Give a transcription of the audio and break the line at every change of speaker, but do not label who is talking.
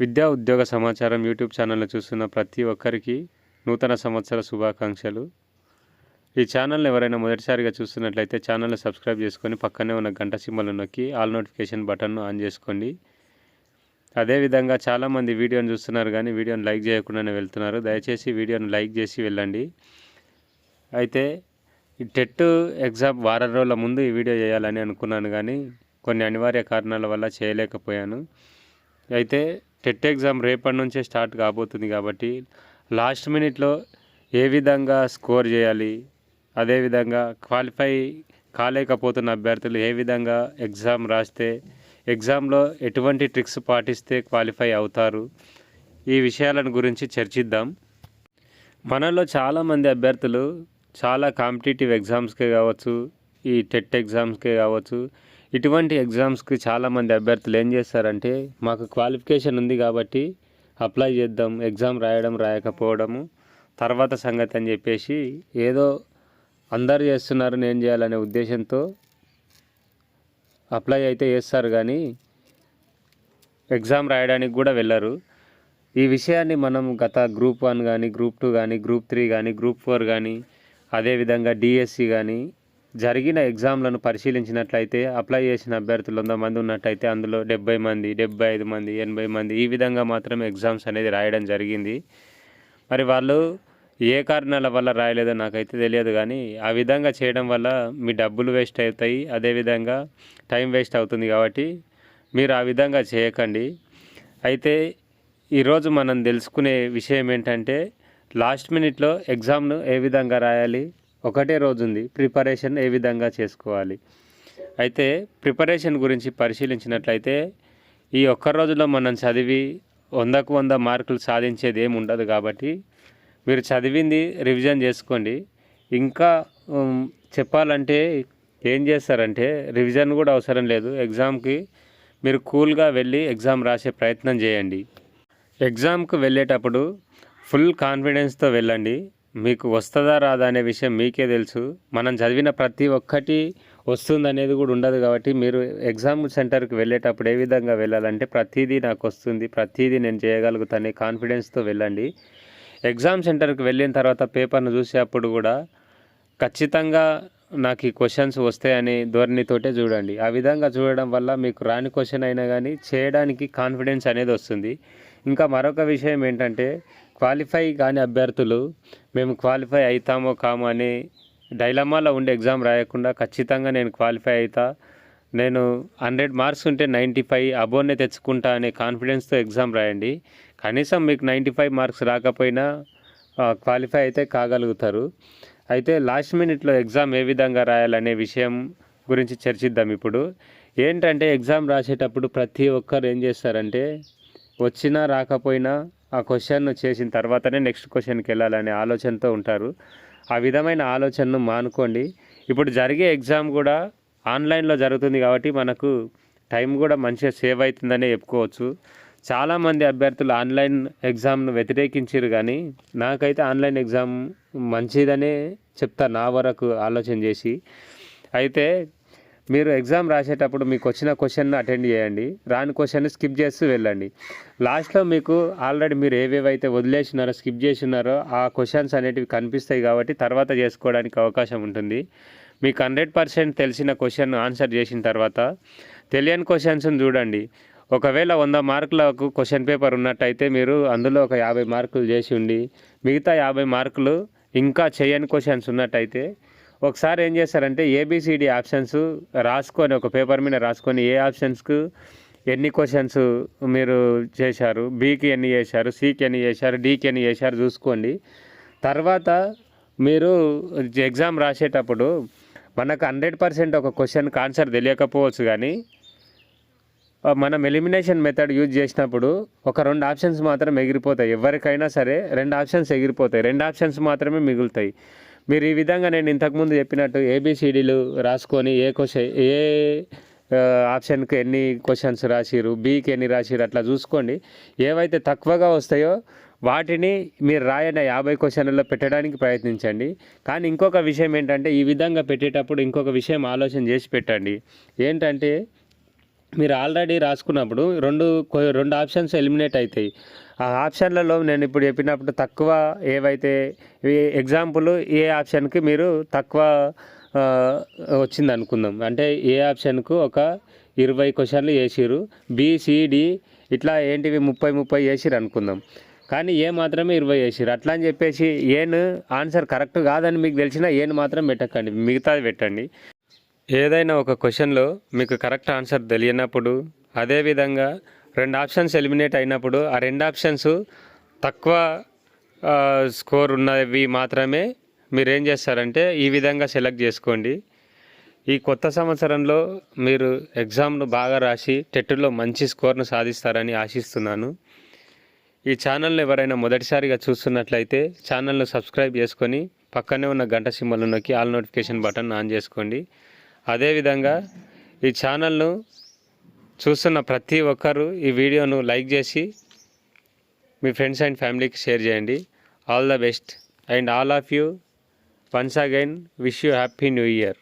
విద్యా ఉద్యోగ సమాచారం యూట్యూబ్ ఛానల్ని చూస్తున్న ప్రతి ఒక్కరికి నూతన సంవత్సర శుభాకాంక్షలు. ఈ ఛానల్ని ఎవరైనా మొదటిసారిగా చూస్తున్నట్లయితే ఛానల్ని సబ్స్క్రైబ్ చేసుకొని పక్కనే ఉన్న గంట సింబల్ నొక్కి ఆల్ నోటిఫికేషన్ బటన్ను ఆన్ చేసుకోండి. అదేవిధంగా చాలామంది వీడియోని చూస్తున్నారు కానీ వీడియోని లైక్ చేయకుండానే వెళ్తున్నారు. దయచేసి వీడియోని లైక్ చేసి వెళ్ళండి. అయితే ఈ టెట్ ఎగ్జామ్ వారం రోజుల ముందు ఈ వీడియో చేయాలని అనుకున్నాను కానీ కొన్ని అనివార్య కారణాల వల్ల చేయలేకపోయాను. అయితే టెట్ ఎగ్జామ్ రేపటి నుంచే స్టార్ట్ కాబోతుంది కాబట్టి లాస్ట్ మినిట్లో ఏ విధంగా స్కోర్ చేయాలి అదేవిధంగా క్వాలిఫై కాలేకపోతున్న అభ్యర్థులు ఏ విధంగా ఎగ్జామ్ రాస్తే ఎగ్జామ్లో ఎటువంటి ట్రిక్స్ పాటిస్తే క్వాలిఫై అవుతారు ఈ విషయాలను గురించి చర్చిద్దాం. మనలో చాలామంది అభ్యర్థులు చాలా కాంపిటేటివ్ ఎగ్జామ్స్కే కావచ్చు ఈ టెట్ ఎగ్జామ్స్కే కావచ్చు ఇటువంటి ఎగ్జామ్స్కి చాలామంది అభ్యర్థులు ఏం చేస్తారంటే మాకు క్వాలిఫికేషన్ ఉంది కాబట్టి అప్లై చేద్దాం ఎగ్జామ్ రాయడం రాయకపోవడము తర్వాత సంగతి అని చెప్పేసి ఏదో అందరు చేస్తున్నారు నేను చేయాలనే ఉద్దేశంతో అప్లై అయితే చేస్తారు కానీ ఎగ్జామ్ రాయడానికి కూడా వెళ్ళరు. ఈ విషయాన్ని మనం గత గ్రూప్ వన్ కానీ గ్రూప్ టూ కానీ గ్రూప్ త్రీ కానీ గ్రూప్ ఫోర్ కానీ అదేవిధంగా డిఎస్సి కానీ జరిగిన ఎగ్జామ్లను పరిశీలించినట్లయితే అప్లై చేసిన అభ్యర్థులు వంద మంది ఉన్నట్టయితే అందులో డెబ్బై మంది డెబ్బై ఐదు మంది ఎనభై మంది ఈ విధంగా మాత్రం ఎగ్జామ్స్ అనేది రాయడం జరిగింది. మరి వాళ్ళు ఏ కారణాల వల్ల రాయలేదో నాకైతే తెలియదు కానీ ఆ విధంగా చేయడం వల్ల మీ డబ్బులు వేస్ట్ అవుతాయి. అదేవిధంగా టైం వేస్ట్ అవుతుంది కాబట్టి మీరు ఆ విధంగా చేయకండి. అయితే ఈరోజు మనం తెలుసుకునే విషయం ఏంటంటే లాస్ట్ మినిట్లో ఎగ్జామ్ను ఏ విధంగా రాయాలి? ఒకటే రోజు ఉంది ప్రిపరేషన్ ఏ విధంగా చేసుకోవాలి? అయితే ప్రిపరేషన్ గురించి పరిశీలించినట్లయితే ఈ ఒక్క రోజులో మనం చదివి వందకు వంద మార్కులు సాధించేది ఏమి ఉండదు కాబట్టి మీరు చదివింది రివిజన్ చేసుకోండి. ఇంకా చెప్పాలంటే ఏం చేస్తారంటే రివిజన్ కూడా అవసరం లేదు. ఎగ్జామ్కి మీరు కూల్గా వెళ్ళి ఎగ్జామ్ రాసే ప్రయత్నం చేయండి. ఎగ్జామ్కి వెళ్ళేటప్పుడు ఫుల్ కాన్ఫిడెన్స్తో వెళ్ళండి. మీకు వస్తుందా రాదా అనే విషయం మీకే తెలుసు. మనం చదివిన ప్రతి ఒక్కటి వస్తుంది అనేది కూడా ఉండదు కాబట్టి మీరు ఎగ్జామ్ సెంటర్కి వెళ్ళేటప్పుడు ఏ విధంగా వెళ్ళాలంటే ప్రతిదీ నాకు వస్తుంది ప్రతిదీ నేను చేయగలుగుతాను కాన్ఫిడెన్స్తో వెళ్ళండి. ఎగ్జామ్ సెంటర్కి వెళ్ళిన తర్వాత పేపర్ను చూసేటప్పుడు కూడా ఖచ్చితంగా నాకు ఈ క్వశ్చన్స్ వస్తాయని ధోరణితోటే చూడండి. ఆ విధంగా చూడడం వల్ల మీకు రాని క్వశ్చన్ అయినా కానీ చేయడానికి కాన్ఫిడెన్స్ అనేది వస్తుంది. ఇంకా మరొక విషయం ఏంటంటే క్వాలిఫై కాని అభ్యర్థులు మేము క్వాలిఫై అవుతామో కామో అని డైలమాలో ఉండి ఎగ్జామ్ రాయకుండా ఖచ్చితంగా నేను క్వాలిఫై అవుతా నేను హండ్రెడ్ మార్క్స్ ఉంటే నైంటీ ఫైవ్ అబోనే తెచ్చుకుంటా అనే కాన్ఫిడెన్స్తో ఎగ్జామ్ రాయండి. కనీసం మీకు నైంటీ ఫైవ్ మార్క్స్ రాకపోయినా క్వాలిఫై అయితే కాగలుగుతారు. అయితే లాస్ట్ మినిట్లో ఎగ్జామ్ ఏ విధంగా రాయాలనే విషయం గురించి చర్చిద్దాం ఇప్పుడు. ఏంటంటే ఎగ్జామ్ రాసేటప్పుడు ప్రతి ఒక్కరు ఏం చేస్తారంటే వచ్చినా రాకపోయినా ఆ క్వశ్చన్ చేసిన తర్వాతనే నెక్స్ట్ క్వశ్చన్కి వెళ్ళాలనే ఆలోచనతో ఉంటారు. ఆ విధమైన ఆలోచనను మానుకోండి. ఇప్పుడు జరిగే ఎగ్జామ్ కూడా ఆన్లైన్లో జరుగుతుంది కాబట్టి మనకు టైం కూడా మంచిగా సేవ్ అవుతుందనే చెప్పుకోవచ్చు. చాలామంది అభ్యర్థులు ఆన్లైన్ ఎగ్జామ్ను వ్యతిరేకించారు కానీ నాకైతే ఆన్లైన్ ఎగ్జామ్ మంచిదనే చెప్తా నా వరకు ఆలోచన చేసి. అయితే మీరు ఎగ్జామ్ రాసేటప్పుడు మీకు వచ్చిన క్వశ్చన్ అటెండ్ చేయండి. రాని క్వశ్చన్ స్కిప్ చేస్తూ వెళ్ళండి. లాస్ట్లో మీకు ఆల్రెడీ మీరు ఏవేవైతే వదిలేసినారో స్కిప్ చేసినారో ఆ క్వశ్చన్స్ అనేటివి కనిపిస్తాయి కాబట్టి తర్వాత చేసుకోవడానికి అవకాశం ఉంటుంది. మీకు హండ్రెడ్ పర్సెంట్ తెలిసిన క్వశ్చన్ ఆన్సర్ చేసిన తర్వాత తెలియని క్వశ్చన్స్ని చూడండి. ఒకవేళ వంద మార్కులకు క్వశ్చన్ పేపర్ ఉన్నట్టయితే మీరు అందులో ఒక యాభై మార్కులు చేసి ఉండి మిగతా యాభై మార్కులు ఇంకా చేయని క్వశ్చన్స్ ఉన్నట్టయితే ఒకసారి ఏం చేస్తారంటే ఏబిసిడి ఆప్షన్స్ రాసుకొని ఒక పేపర్ మీద రాసుకొని ఏ ఆప్షన్స్కు ఎన్ని క్వశ్చన్స్ మీరు చేశారు బీకి ఎన్ని చేశారు సికి ఎన్ని చేశారు డీకి ఎన్ని చేశారు చూసుకోండి. తర్వాత మీరు ఎగ్జామ్ రాసేటప్పుడు మనకు హండ్రెడ్ పర్సెంట్ ఒక క్వశ్చన్కి ఆన్సర్ తెలియకపోవచ్చు కానీ మనం ఎలిమినేషన్ మెథడ్ యూజ్ చేసినప్పుడు ఒక రెండు ఆప్షన్స్ మాత్రం ఎగిరిపోతాయి. ఎవరికైనా సరే రెండు ఆప్షన్స్ ఎగిరిపోతాయి. రెండు ఆప్షన్స్ మాత్రమే మిగులుతాయి. మీరు ఈ విధంగా నేను ఇంతకుముందు చెప్పినట్టు ఏబిసిడీలు రాసుకొని ఏ క్వశ్చన్ ఏ ఆప్షన్కి ఎన్ని క్వశ్చన్స్ రాసిరు బీకి ఎన్ని రాసిరు అట్లా చూసుకోండి. ఏవైతే తక్కువగా వస్తాయో వాటిని మీరు రాయన యాభై క్వశ్చన్లలో పెట్టడానికి ప్రయత్నించండి. కానీ ఇంకొక విషయం ఏంటంటే ఈ విధంగా పెట్టేటప్పుడు ఇంకొక విషయం ఆలోచన చేసి పెట్టండి. ఏంటంటే మీరు ఆల్రెడీ రాసుకున్నప్పుడు రెండు రెండు ఆప్షన్స్ ఎలిమినేట్ అవుతాయి ఆ ఆప్షన్లలో నేను ఇప్పుడు చెప్పినప్పుడు తక్కువ ఏవైతే ఎగ్జాంపుల్ ఏ ఆప్షన్కి మీరు తక్కువ వచ్చింది అనుకుందాం అంటే ఏ ఆప్షన్కు ఒక ఇరవై క్వశ్చన్లు వేసిరు బీసీడి ఇట్లా ఏంటివి ముప్పై ముప్పై వేసిరు అనుకుందాం. కానీ ఏ మాత్రమే ఇరవై వేసిరు అట్లా అని చెప్పేసి ఏను ఆన్సర్ కరెక్ట్ కాదని మీకు తెలిసినా ఏను మాత్రం పెట్టకండి. మిగతాది పెట్టండి. ఏదైనా ఒక క్వశ్చన్లో మీకు కరెక్ట్ ఆన్సర్ తెలియనప్పుడు అదేవిధంగా రెండు ఆప్షన్స్ ఎలిమినేట్ అయినప్పుడు ఆ రెండు ఆప్షన్స్ తక్కువ స్కోర్ ఉన్నవి మాత్రమే మీరు ఏం చేస్తారంటే ఈ విధంగా సెలెక్ట్ చేసుకోండి. ఈ కొత్త సంవత్సరంలో మీరు ఎగ్జామ్ను బాగా రాసి టెట్లో మంచి స్కోర్ను సాధిస్తారని ఆశిస్తున్నాను. ఈ ఛానల్ని ఎవరైనా మొదటిసారిగా చూస్తున్నట్లయితే ఛానల్ను సబ్స్క్రైబ్ చేసుకొని పక్కనే ఉన్న గంట సింబల్ నొక్కి ఆల్ నోటిఫికేషన్ బటన్ ఆన్ చేసుకోండి. అదేవిధంగా ఈ ఛానల్ను చూస్తున్న ప్రతి ఒక్కరూ ఈ వీడియోను లైక్ చేసి మీ ఫ్రెండ్స్ అండ్ ఫ్యామిలీకి షేర్ చేయండి. All the best and all of you. Once again wish you happy new year.